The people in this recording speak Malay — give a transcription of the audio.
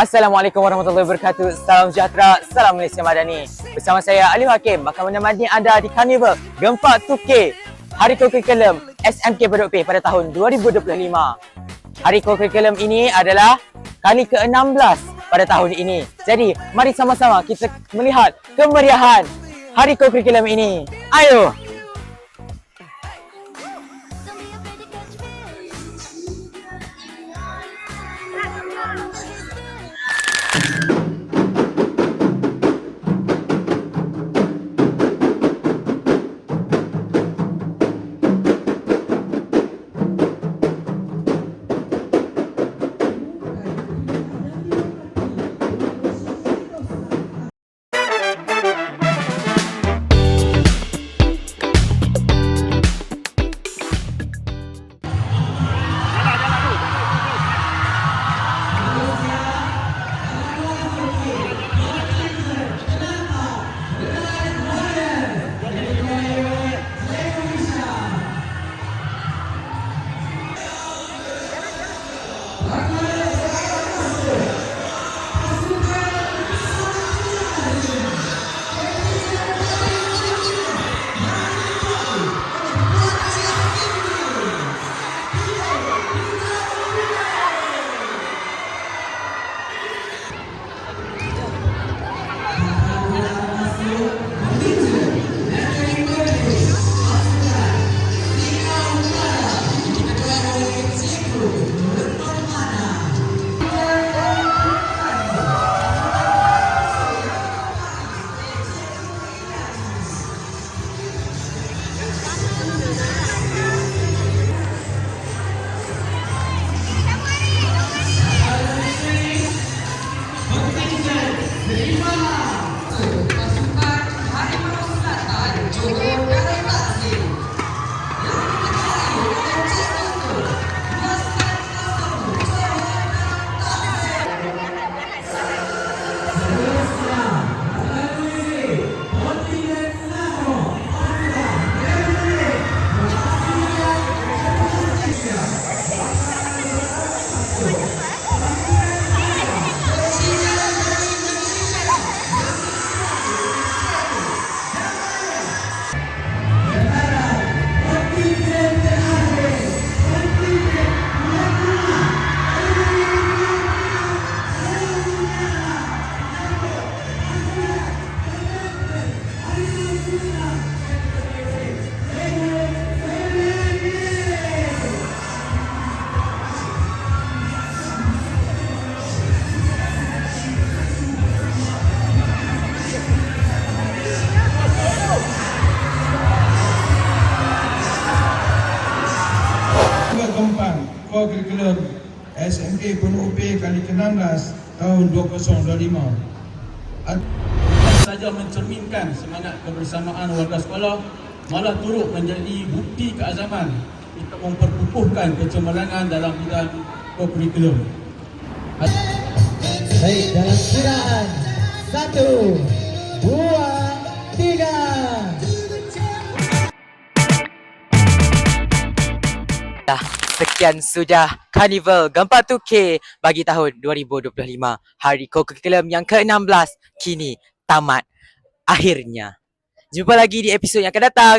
Assalamualaikum warahmatullahi wabarakatuh. Salam sejahtera, salam Malaysia Madani. Bersama saya Ali Hakim akan menemani anda di Carnival Gempa 2K Hari Kurikulum SMK Bedok P pada tahun 2025. Hari Kurikulum ini adalah kali ke-16 pada tahun ini. Jadi, mari sama-sama kita melihat kemeriahan Hari Kurikulum ini. Ayo! Core Curriculum SMK Pondok UP kali ke-16 tahun 2025 Ad- saja mencerminkan semangat kebersamaan warga sekolah malah turut menjadi bukti keazaman untuk memperkukuhkan kecemerlangan dalam bidang kurikulum. Baik, dalam kiraan Satu Dua Tiga. Dah sekian sudah Carnival Gempa 2K bagi tahun 2025. Hari Kurikulum yang ke-16 kini tamat akhirnya. Jumpa lagi di episod yang akan datang.